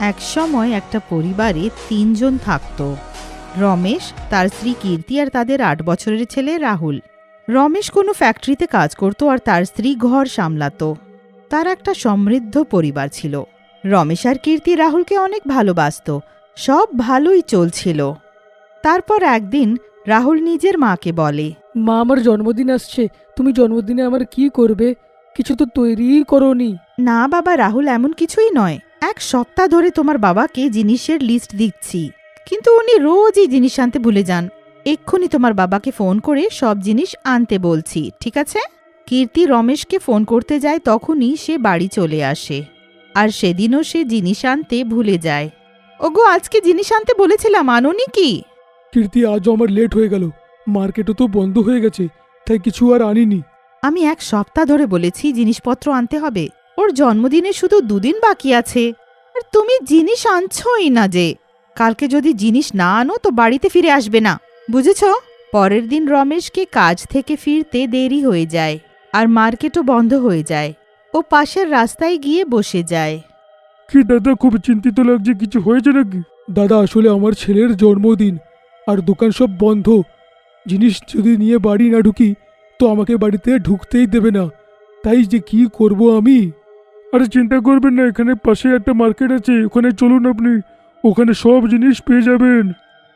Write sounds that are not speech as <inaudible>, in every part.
এক সময় একটা পরিবারে তিনজন থাকত। রমেশ তার স্ত্রী কীর্তি আর তাদের আট বছরের ছেলে রাহুল। রমেশ কোনো ফ্যাক্টরিতে কাজ করত আর তার স্ত্রী ঘর সামলাত। তার একটা সমৃদ্ধ পরিবার ছিল। রমেশ আর কীর্তি রাহুলকে অনেক ভালোবাসত। সব ভালোই চলছিল। তারপর একদিন রাহুল নিজের মাকে বলে মা আমার জন্মদিন আসছে। তুমি জন্মদিনে আমার কি করবে? কিছু তো তৈরিই করনি। না বাবা রাহুল এমন কিছুই নয়। এক সপ্তাহ ধরে তোমার বাবাকে জিনিসের লিস্ট দিচ্ছি। কিন্তু উনি রোজই জিনিস আনতে ভুলে যান। এক্ষুনি তোমার বাবাকে ফোন করে সব জিনিস আনতে বলছি ঠিক আছে? কীর্তি রমেশকে ফোন করতে যায় তখনই সে বাড়ি চলে আসে। আর সেদিনও সে জিনিস আনতে ভুলে যায়। ওগো আজকে জিনিস আনতে বলেছিলাম আনোনি কি? কীর্তি আজও আমার লেট হয়ে গেল। মার্কেটও তো বন্ধ হয়ে গেছে তাই কিছু আর আনিনি। আমি এক সপ্তাহ ধরে বলেছি জিনিসপত্র আনতে হবে। ওর জন্মদিনে শুধু দুদিন বাকি আছে। আর তুমি জিনিস আনছই না যে। কালকে যদি জিনিস না আনো তো বাড়িতে ফিরে আসবে না। বুঝেছ? পরের দিন রমেশকে কাজ থেকে ফিরতে দেরি হয়ে যায় আর মার্কেটও বন্ধ হয়ে যায়। ও পাশের রাস্তায় গিয়ে বসে যায়। কি দাদা, খুব চিন্তিত লাগছে, কিছু হয়েছে নাকি? দাদা, আসলে আমার ছেলের জন্মদিন আর দোকান সব বন্ধ। জিনিস যদি নিয়ে বাড়ি না ঢুকি তো আমাকে বাড়িতে ঢুকতেই দেবে না। তাই যে কি করব আমি? আরে চিন্তা করবেন না, এখানে পাশে একটা মার্কেট আছে, ওখানে চলুন আপনি। ওখানে সব জিনিস পেয়ে যাবেন।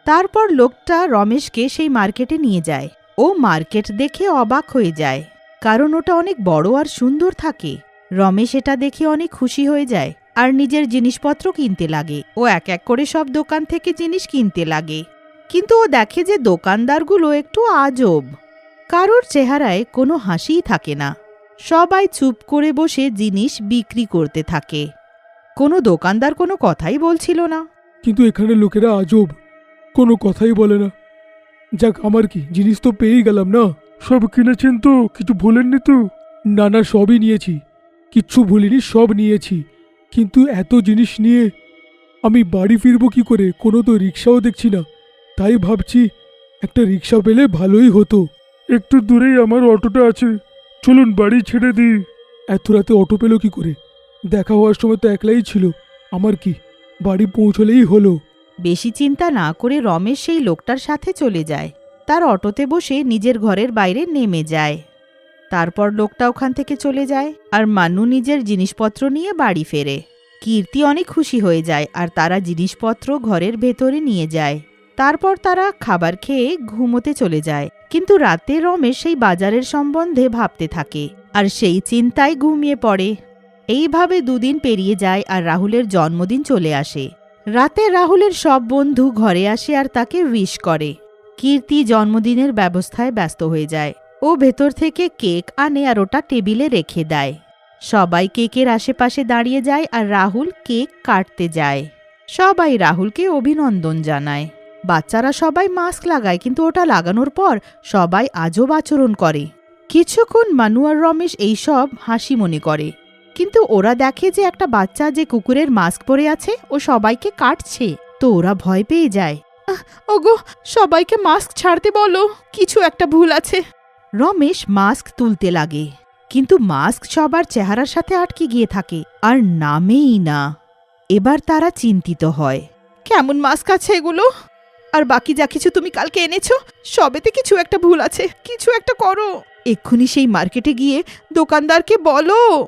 তারপর লোকটা রমেশকে সেই মার্কেটে নিয়ে যায়। ও মার্কেট দেখে অবাক হয়ে যায়, কারণ ওটা অনেক বড় আর সুন্দর থাকে। রমেশ এটা দেখে অনেক খুশি হয়ে যায়, আর নিজের জিনিসপত্র কিনতে লাগে। ও এক এক করে সব দোকান থেকে জিনিস কিনতে লাগে। কিন্তু ও দেখে যে দোকানদারগুলো একটু আজব। কারোর চেহারায় কোনো হাসিই থাকে না। সবাই চুপ করে বসে জিনিস বিক্রি করতে থাকে। কোনো দোকানদার কোনো কথাই বলছিল না। কিন্তু এখানে লোকেরা আজব। কোনো কথাই বলে না। যাক, আমার কি, জিনিস তো পেয়েই গেলাম না? সব কিনেছেন তো, কিছু ভুলেননি তো? না না, সবই নিয়েছি। কিচ্ছু ভুলিনি, সব নিয়েছি। কিন্তু এত জিনিস নিয়ে আমি বাড়ি ফিরবো কি করে? কোনো তো রিক্সাও দেখছি না। তাই ভাবছি, একটা রিক্সা পেলে ভালোই হতো। একটু দূরেই আমার অটোটা আছে। চলুন বাড়ি ছেড়ে দিই। এত রাতে অটো পেল কি করে? দেখা হওয়ার সময় তো একলাই ছিল। আমার কি বাড়ি পৌঁছলেই হলো। বেশি চিন্তা না করে রমেশ সেই লোকটার সাথে চলে যায়। তার অটোতে বসে নিজের ঘরের বাইরে নেমে যায়। তারপর লোকটা ওখান থেকে চলে যায় আর মান্নু নিজের জিনিসপত্র নিয়ে বাড়ি ফেরে। কীর্তি অনেক খুশি হয়ে যায় আর তারা জিনিসপত্র ঘরের ভেতরে নিয়ে যায়। তারপর তারা খাবার খেয়ে ঘুমোতে চলে যায়। কিন্তু রাতে রমেশ সেই বাজারের সম্বন্ধে ভাবতে থাকে, আর সেই চিন্তায় ঘুমিয়ে পড়ে। এইভাবে দুদিন পেরিয়ে যায় আর রাহুলের জন্মদিন চলে আসে। রাতে রাহুলের সব বন্ধু ঘরে আসে আর তাকে উইশ করে। কীর্তি জন্মদিনের ব্যবস্থায় ব্যস্ত হয়ে যায়। ও ভেতর থেকে কেক আনে আর ওটা টেবিলে রেখে দেয়। সবাই কেকের আশেপাশে দাঁড়িয়ে যায় আর রাহুল কেক কাটতে যায়। সবাই রাহুলকে অভিনন্দন জানায়। বাচ্চারা সবাই মাস্ক লাগায়, কিন্তু ওটা লাগানোর পর সবাই আজব আচরণ করে। কিছুক্ষণ মানু আর রমেশ এইসব হাসি মনে করে, কিন্তু ওরা দেখে যে একটা বাচ্চা যে কুকুরের মাস্ক পরে আছে, ও সবাইকে কাটছে। তো ওরা ভয় পেয়ে যায়। ওগো, সবাইকে মাস্ক ছাড়তে বলো, কিছু একটা ভুল আছে। রমেশ মাস্ক তুলতে লাগে, কিন্তু মাস্ক সবার চেহারার সাথে আটকে গিয়ে থাকে, আর নামেই না। এবার তারা চিন্তিত হয়, কেমন মাস্ক আছে এগুলো? আর বাকি যা কিছু তুমি কালকে এনেছো সবেতে কিছু একটা ভুল আছে। কিছু একটা করো। এক্ষুনি সেই মার্কেটে গিয়ে দোকানদারকে বলো।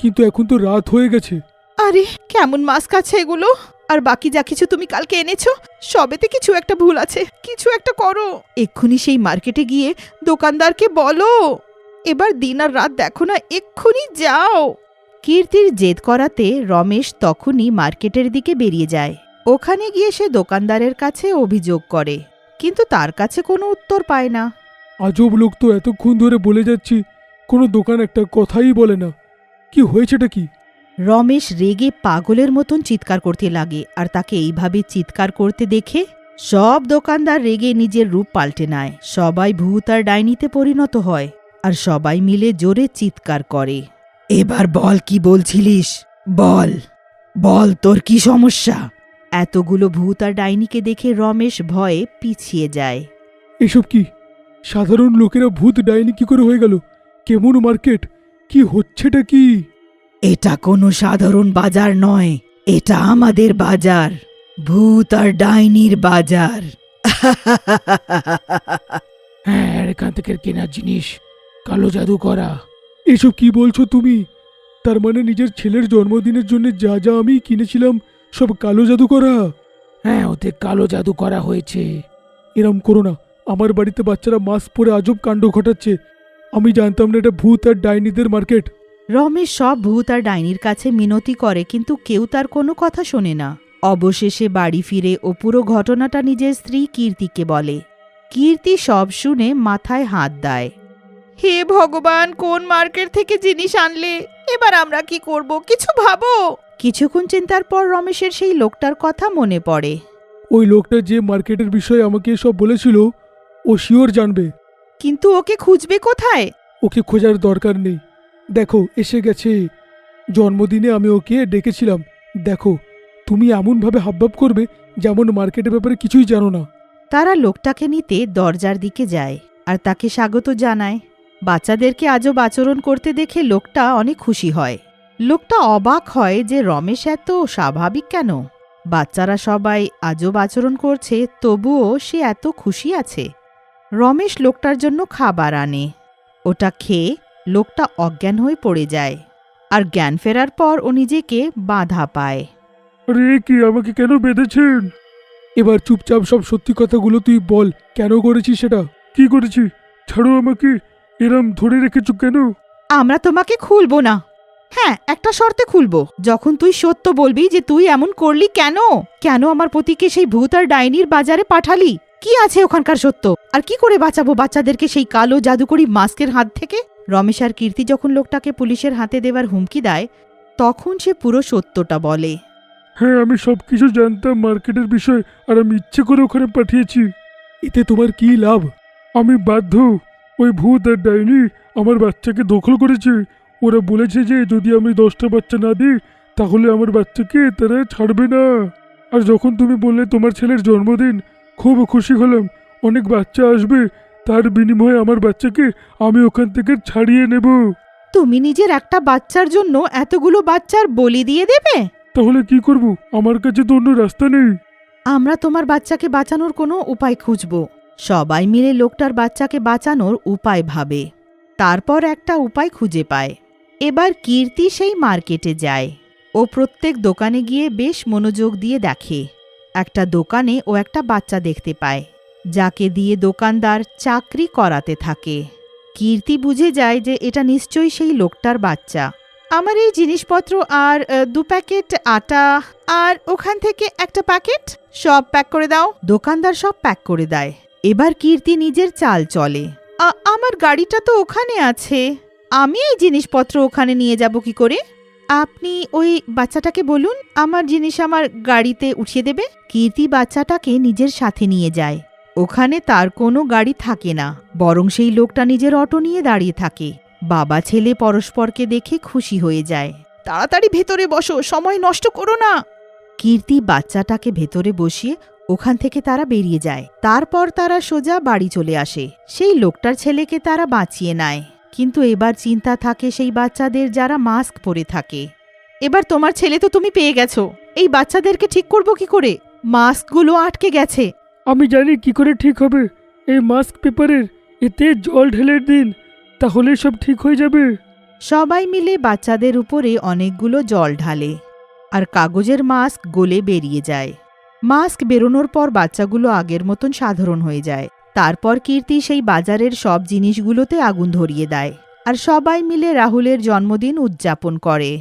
কিন্তু এখন তো রাত হয়ে গেছে। আরে কেমন মাস্ক আছে এগুলো? আর বাকি যা কিছু তুমি কালকে এনেছো সবেতে কিছু একটা ভুল আছে। কিছু একটা করো। এক্ষুনি সেই মার্কেটে গিয়ে দোকানদারকে বলো। এবার দিন আর রাত দেখো না এক্ষুনি যাও। কীর্তির জেদ করাতে রমেশ তখনই মার্কেটের দিকে বেরিয়ে যায়। ওখানে গিয়ে সে দোকানদারের কাছে অভিযোগ করে কিন্তু তার কাছে কোনো উত্তর পায় না। আজব লোক তো এতক্ষণ ধরে বলে যাচ্ছি কোনো দোকান একটা কথাই বলে না। কি হয়েছেটা কি? রমেশ রেগে পাগলের মতন চিৎকার করতে লাগে আর তাকে এইভাবে চিৎকার করতে দেখে সব দোকানদার রেগে নিজের রূপ পাল্টে নেয়। সবাই ভূত আর ডাইনিতে পরিণত হয় আর সবাই মিলে জোরে চিৎকার করে। এবার বল কি বলছিলিস? বল। বল তোর কি সমস্যা? এতগুলো ভূত আর ডাইনিকে দেখে রমেশ ভয়ে পিছিয়ে যায়। এসব কি? সাধারণ লোকেরা ভূত ডাইনি কি করে হয়ে গেল? কেমন মার্কেট? কি হচ্ছেটা কি? এটা কোনো সাধারণ বাজার নয় এটা আমাদের বাজার ভূত আর ডাইনির বাজার। <laughs> হ্যাঁ এখান থেকে কেনার জিনিস কালো জাদু করা। এসব কি বলছো তুমি? তার মানে নিজের ছেলের জন্মদিনের জন্য যা যা আমি কিনেছিলাম সব কালো জাদু করা। হ্যাঁ ওতে কালো জাদু করা হয়েছে। এরম করো না আমার বাড়িতে বাচ্চারা মাস্ক পরে আজব কাণ্ড ঘটাচ্ছে। আমি জানতাম না এটা ভূত আর ডাইনিদের মার্কেট। রমেশ সব ভূত আর ডাইনির কাছে মিনতি করে কিন্তু কেউ তার কোনো কথা শোনে না। অবশেষে বাড়ি ফিরে ও পুরো ঘটনাটা নিজের স্ত্রী কীর্তিকে বলে। কীর্তি সব শুনে মাথায় হাত দেয়। হে ভগবান কোন মার্কেট থেকে জিনিস আনলে? এবার আমরা কি করব কিছু ভাবো? কিছুক্ষণ চিন্তার পর রমেশের সেই লোকটার কথা মনে পড়ে। ওই লোকটা যে মার্কেটের বিষয়ে আমাকে সব বলেছিল ও শিওর জানবে। কিন্তু ওকে খুঁজবে কোথায়? ওকে খোঁজার দরকার নেই। দেখো এসে গেছে। জন্মদিনে আমি ওকে ডেকেছিলাম। দেখো তুমি এমনভাবে হাবভাব করবে যেমন মার্কেটের ব্যাপারে কিছুই জানো না। তারা লোকটাকে নিতে দরজার দিকে যায় আর তাকে স্বাগত জানায়। বাচ্চাদেরকে আজব আচরণ করতে দেখে লোকটা অনেক খুশি হয়। লোকটা অবাক হয় যে রমেশ এত স্বাভাবিক কেন? বাচ্চারা সবাই আজব আচরণ করছে তবুও সে এত খুশি আছে। রমেশ লোকটার জন্য খাবার আনে। ওটা খেয়ে লোকটা অজ্ঞান হয়ে পড়ে যায় আর জ্ঞান ফেরার পর ও নিজেকে বাধা পায়। আরে কি আমাকে কেন বেঁধেছেন? এবার চুপচাপ সব সত্যি কথাগুলো তুই বল কেন করেছিস সেটা? কি করেছি ছাড়ো আমাকে এরম ধরে রেখেছ কেন? আমরা তোমাকে খুলবো না। হ্যাঁ একটা শর্তে খুলবো। যখন তুই সত্য বলবি যে তুই এমন করলি কেন? কেন আমার পতিকে সেই ভূত আর ডাইনির বাজারে পাঠালি? কি আছে ওখানকার সত্য? আর কি করে বাঁচাবো বাচ্চাদেরকে সেই কালো জাদুকরি মাস্কের হাত থেকে? রমেশ আর কীর্তি যখন লোকটাকে পুলিশের হাতে দেওয়ার হুমকি দেয়, তখন সে পুরো সত্যটা বলে। হ্যাঁ আমি সব কিছু জানতাম মার্কেটের বিষয়, আর আমি ইচ্ছে করে ওখানে পাঠিয়েছি। এতে তোমার কি লাভ? আমি বাধ্য। ওই ভূত আর ডাইনি আমার বাচ্চাকে দখল করেছে। ওরা বলেছে যে যদি আমি দশটা বাচ্চা না দিই তাহলে আমার বাচ্চাকে তারা ছাড়বে না। আর যখন তুমি বললে তোমার ছেলের জন্মদিন খুব খুশি হলাম। অনেক বাচ্চা আসবে তার বিনিময়ে আমার বাচ্চাকে আমি ওখান থেকে ছাড়িয়ে নেব। তুমি নিজের একটা বাচ্চার জন্য এতগুলো বাচ্চার বলি দিয়ে দেবে? তাহলে কি করব? আমার কাছে তো অন্য রাস্তা নেই। আমরা তোমার বাচ্চাকে বাঁচানোর কোনো উপায় খুঁজব। সবাই মিলে লোকটার বাচ্চাকে বাঁচানোর উপায় ভাবে। তারপর একটা উপায় খুঁজে পায়। এবার কীর্তি সেই মার্কেটে যায়। ও প্রত্যেক দোকানে গিয়ে বেশ মনোযোগ দিয়ে দেখে। একটা দোকানে ও একটা বাচ্চা দেখতে পায়, যাকে দিয়ে দোকানদার চাকরি করাতে থাকে। কীর্তি বুঝে যায় যে এটা নিশ্চয়ই সেই লোকটার বাচ্চা। আমার এই জিনিসপত্র আর দু প্যাকেট আটা আর ওখান থেকে একটা প্যাকেট সব প্যাক করে দাও। দোকানদার সব প্যাক করে দেয়। এবার কীর্তি নিজের চাল চলে। আমার গাড়িটা তো ওখানে আছে। আমি এই জিনিসপত্র ওখানে নিয়ে যাব কি করে? আপনি ওই বাচ্চাটাকে বলুন, আমার জিনিস আমার গাড়িতে উঠিয়ে দেবে। কীর্তি বাচ্চাটাকে নিজের সাথে নিয়ে যায়। ওখানে তার কোনো গাড়ি থাকে না, বরং সেই লোকটা নিজের অটো নিয়ে দাঁড়িয়ে থাকে। বাবা ছেলে পরস্পরকে দেখে খুশি হয়ে যায়। তাড়াতাড়ি ভেতরে বসো, সময় নষ্ট করো না। কীর্তি বাচ্চাটাকে ভেতরে বসিয়ে ওখান থেকে তারা বেরিয়ে যায়। তারপর তারা সোজা বাড়ি চলে আসে। সেই লোকটার ছেলেকে তারা বাঁচিয়ে নেয়। কিন্তু এবার চিন্তা থাকে সেই বাচ্চাদের যারা মাস্ক পরে থাকে। এবার তোমার ছেলে তো তুমি পেয়ে গেছো। এই বাচ্চাদেরকে ঠিক করব কি করে? মাস্কগুলো আটকে গেছে। আমি জানি কি করে ঠিক হবে। এই মাস্ক পেপারের এতে জল ঢেলে দিন তাহলে সব ঠিক হয়ে যাবে। সবাই মিলে বাচ্চাদের উপরে অনেকগুলো জল ঢালে আর কাগজের মাস্ক গলে বেরিয়ে যায়। মাস্ক বেরোনোর পর বাচ্চাগুলো আগের মতন সাধারণ হয়ে যায়। তারপর কীর্তি সেই বাজারের সব জিনিসগুলোতে আগুন ধরিয়ে দেয়। আর সবাই মিলে রাহুলের জন্মদিন উদযাপন করে।